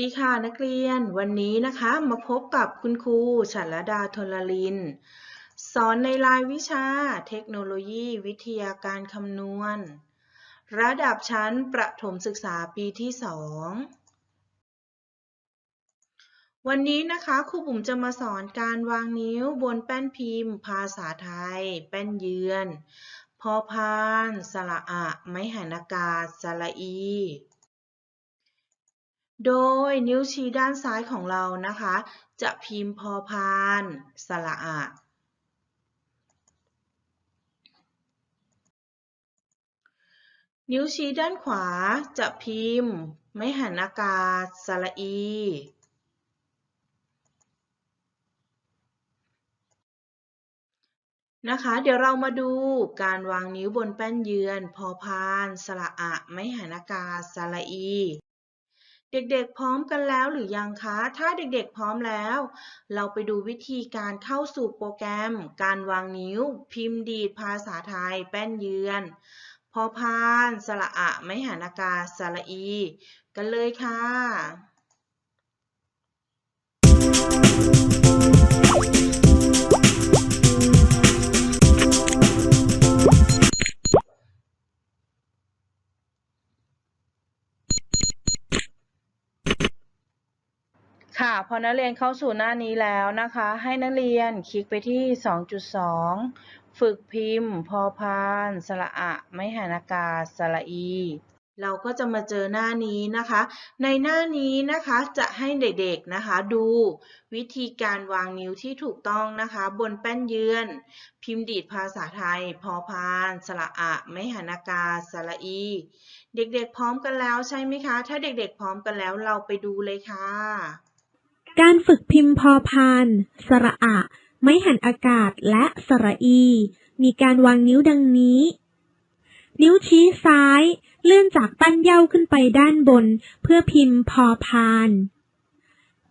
ดีค่ะนักเรียนวันนี้นะคะมาพบกับคุณครูฉัลดาทลลิน สอนในรายวิชาเทคโนโลยีวิทยาการคำนวณ ระดับชั้นประถมศึกษาปีที่สองวันนี้นะคะครูบุ๋มจะมาสอนการวางนิ้วบนแป้นพิมพ์ ภาษาไทย แป้นเยือน พอพาน สระอะ ไม้หันอากาศ สระอี โดยนิ้วชี้ด้านซ้ายของเรานะคะ จะพิมพ์พอพานสระอะนิ้วชี้ด้านขวาจะพิมพ์ ไม้หันอากาศสระอี นะคะ เดี๋ยวเรามาดูการวางนิ้วบนแป้นเยือน พอพาน สระอะ ไม้หันอากาศสระอี เด็กๆ พร้อมกันแล้วหรือยังคะ ถ้าเด็กๆ พร้อมแล้ว เราไปดูวิธีการเข้าสู่โปรแกรม การวางนิ้ว พิมพ์ดีดภาษาไทย แป้นเยือน พอพาน สระอะ ไม่หันอากาศสระอี กันเลยค่ะ ค่ะพอนักเรียนเข้าสู่หน้านี้แล้วนะคะ ให้นักเรียนคลิกไปที่ 2.2 ฝึกพิมพ์ พอพาน สระอะ ไม่หันากาสระอี เราก็จะมาเจอหน้านี้นะคะ ในหน้านี้นะคะจะให้เด็กๆนะคะ ดูวิธีการวางนิ้วที่ถูกต้องนะคะ บนแป้นเยือน พิมพ์ดีดภาษาไทย พอพาน สระอะ ไม่หันากาสระอี เด็กๆพร้อมกันแล้วใช่ไหมคะ ถ้าเด็กๆพร้อมกันแล้วเราไปดูเลยค่ะ การฝึกพิมพ์พอพาน สระอะ ไม้หันอากาศและสระอี มีการวางนิ้วดังนี้ นิ้วชี้ซ้าย เลื่อนจากปั้นเย้าขึ้นไปด้านบน เพื่อพิมพ์พอพาน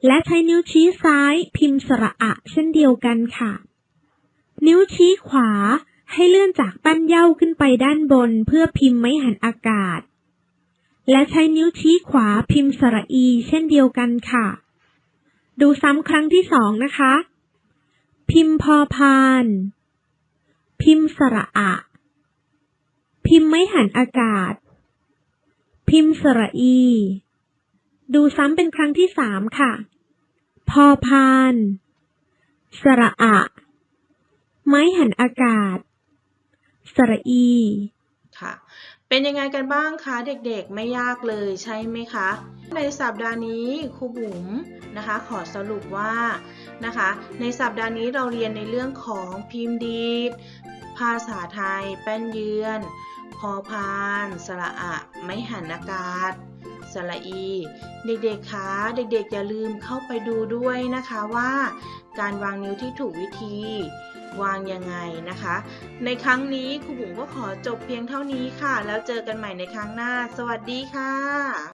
และใช้นิ้วชี้ซ้ายพิมพ์สระอะเช่นเดียวกันค่ะ นิ้วชี้ขวาให้เลื่อนจากปั้นเย้าขึ้นไปด้านบน เพื่อพิมพ์ไม้หันอากาศ และใช้นิ้วชี้ขวาพิมพ์สระอี เช่นเดียวกันค่ะ ดูซ้ำครั้งที่สองนะคะ พิมพ์พอพาน พิมพ์สระอะ พิมพ์ไม่หันอากาศ พิมพ์สระอี ดูซ้ำเป็นครั้งที่สามค่ะ พอพาน สระอะ ไม้หันอากาศ สระอีค่ะ เป็นยังไงกันบ้างคะเด็กๆไม่ยากเลยใช่ไหมคะ ในสัปดาห์นี้ครูบุ๋มนะคะ ขอสรุปว่านะคะ ในสัปดาห์นี้เราเรียนในเรื่องของพิมพ์ดีด ภาษาไทย แป้นเยือน พอพาน สระอะ ไม่หันอากาศ สระอี เด็กๆ คะ เด็กๆ อย่าลืมเข้าไปดูด้วยนะคะว่า การวางนิ้วที่ถูกวิธีวางยังไงนะคะ ในครั้งนี้ครูบุ๋มก็ขอจบเพียงเท่านี้ค่ะ แล้วเจอกันใหม่ในครั้งหน้า สวัสดีค่ะ